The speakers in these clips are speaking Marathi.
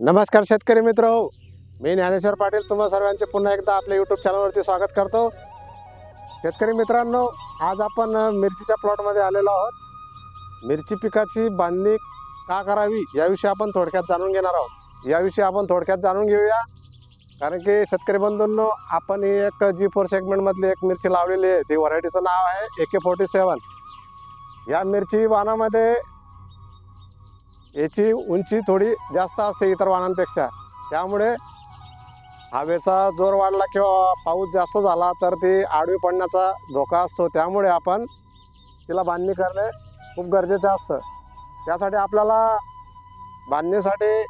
नमस्कार शेतकरी मित्र हो मी ज्ञानेश्वर पाटील. तुम्हा सर्वांचे पुन्हा एकदा आपल्या यूट्यूब चॅनलवरती स्वागत करतो. शेतकरी मित्रांनो आज आपण मिरचीच्या प्लॉटमध्ये आलेलो आहोत. मिरची पिकाची बांधणी का करावी याविषयी आपण थोडक्यात जाणून घेणार आहोत. याविषयी आपण थोडक्यात जाणून घेऊया. कारण की शेतकरी बंधूंनो आपण ही एक जी फोर सेगमेंटमधली एक मिरची लावलेली आहे. ती व्हरायटीचं नाव आहे ए के फोर्टी सेवन या मिरची वाणामध्ये याची उंची थोडी जास्त असते इतर वाहनांपेक्षा. त्यामुळे हवेचा जोर वाढला किंवा पाऊस जास्त झाला तर ती आडवी पडण्याचा धोका असतो. त्यामुळे आपण तिला बांधणी करणे खूप गरजेचं असतं. त्यासाठी आपल्याला बांधणीसाठी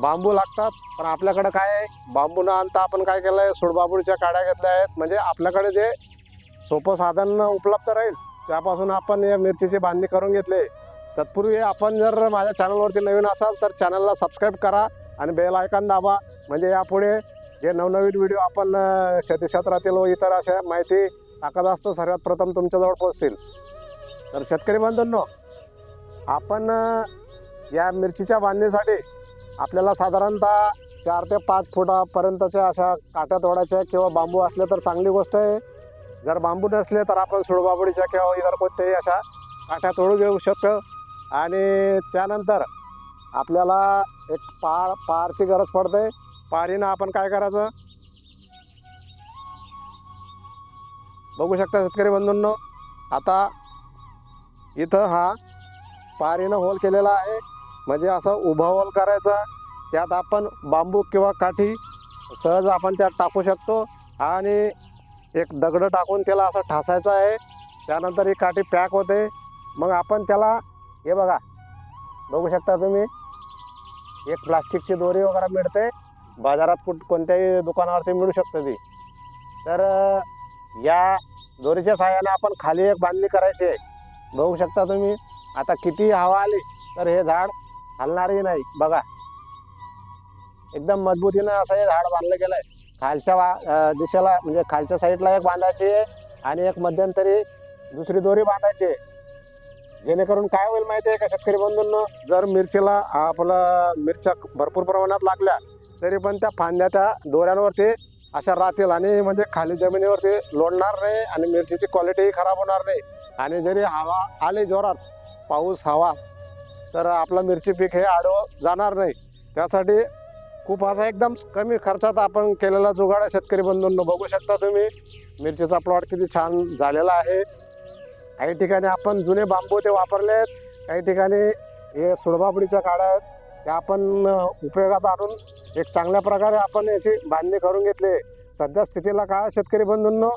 बांबू लागतात. पण आपल्याकडं काय आहे? बांबू न आणता आपण काय केलं आहे सुडबाबूडच्या काड्या घेतल्या आहेत. म्हणजे आपल्याकडे जे सोपं साधन उपलब्ध राहील त्यापासून आपण या मिरचीची बांधणी करून घेतली. तत्पूर्वी आपण जर माझ्या चॅनलवरती नवीन असाल तर चॅनलला सबस्क्राईब करा आणि बेल आयकॉन दाबा. म्हणजे यापुढे जे नवनवीन व्हिडिओ आपण शेती क्षेत्रातील व इतर अशा माहिती टाकत असतो सर्वात प्रथम तुमच्याजवळ पोहोचतील. तर शेतकरी बंधूंनो आपण या मिरचीच्या बांधणीसाठी आपल्याला साधारणतः चार ते पाच फुटापर्यंतच्या अशा काट्या तोडायच्या किंवा बांबू असले तर चांगली गोष्ट आहे. जर बांबू नसले तर आपण सुडबाबडीच्या किंवा इतर कोणत्याही अशा काठ्या तोडू घेऊ शकतो. आणि त्यानंतर आपल्याला एक पार पारची गरज पडते. पारीनं आपण काय करायचं? बघू शकता शेतकरी बंधूंनो आता इथं हा पारीनं होल केलेला आहे. म्हणजे असं उभा होल करायचा. त्यात आपण बांबू किंवा काठी सहज आपण त्यात टाकू शकतो. आणि एक दगड टाकून त्याला असं ठासायचं आहे. त्यानंतर ही काठी पॅक होते. मग आपण त्याला हे बघा. बघू शकता तुम्ही एक प्लास्टिकची दोरी वगैरे मिळते. बाजारात कुठ कोणत्याही दुकानावरती मिळू शकतं ती. तर या दोरीच्या सहाय्याने आपण खाली एक बांधणी करायची आहे. बघू शकता तुम्ही आता किती हवा आली तर हे झाड हलणारही नाही. बघा. एकदम मजबूतीनं असं हे झाड बांधलं गेलं आहे खालच्या वा दिशेला म्हणजे खालच्या साईडला एक बांधायची आहे आणि एक मध्यंतरी दुसरी दोरी बांधायची आहे. जेणेकरून काय होईल माहिती आहे का शेतकरी बंधूंना? जर मिरचीला आपला मिरच्या भरपूर प्रमाणात लागल्या तरी पण त्या फांद्या त्या दोऱ्यांवरती अशा राहतील आणि म्हणजे खाली जमिनीवरती लोडणार नाही आणि मिरचीची क्वालिटीही खराब होणार नाही. आणि जरी हवा आली जोरात पाऊस हवा तर आपलं मिरची पीक हे आडवं जाणार नाही. त्यासाठी खूप असा एकदम कमी खर्चात आपण केलेला जुगाड शेतकरी बंधूंना. बघू शकता तुम्ही मिरचीचा प्लॉट किती छान झालेला आहे. काही ठिकाणी आपण जुने बांबू ते वापरले आहेत काही ठिकाणी हे सुडबाबडीच्या काड्या आहेत त्या आपण उपयोगात आणून एक चांगल्या प्रकारे आपण याची बांधणी करून घेतली. सध्या स्थितीला काय शेतकरी बंधूंनो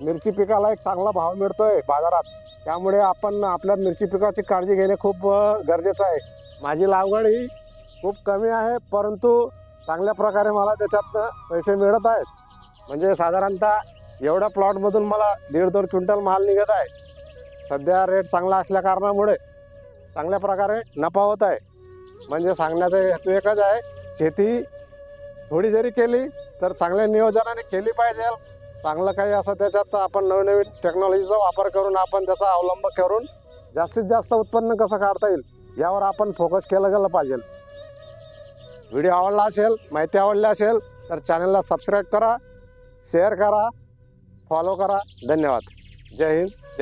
मिरची पिकाला एक चांगला भाव मिळतोय बाजारात. त्यामुळे आपण आपल्या मिरची पिकाची काळजी घेणे खूप गरजेचं आहे. माझी लागवड ही खूप कमी आहे परंतु चांगल्या प्रकारे मला त्याच्यात पैसे मिळत आहेत. म्हणजे साधारणतः एवढ्या प्लॉटमधून मला दीड दोन क्विंटल माल निघत आहे. सध्या रेट चांगला असल्या कारणामुळे चांगल्या प्रकारे नफा होत आहे. म्हणजे सांगण्याचा हेतू एकच आहे शेती थोडी जरी केली तर चांगल्या नियोजनाने केली पाहिजे. चांगलं काही असं त्याच्यात आपण नवनवीन टेक्नॉलॉजीचा वापर करून आपण त्याचा अवलंब करून जास्तीत जास्त उत्पन्न कसं काढता येईल यावर आपण फोकस केलं गेलं पाहिजे. व्हिडिओ आवडला असेल माहिती आवडली असेल तर चॅनलला सबस्क्राईब करा शेअर करा फॉलो करा. धन्यवाद. जय हिंद.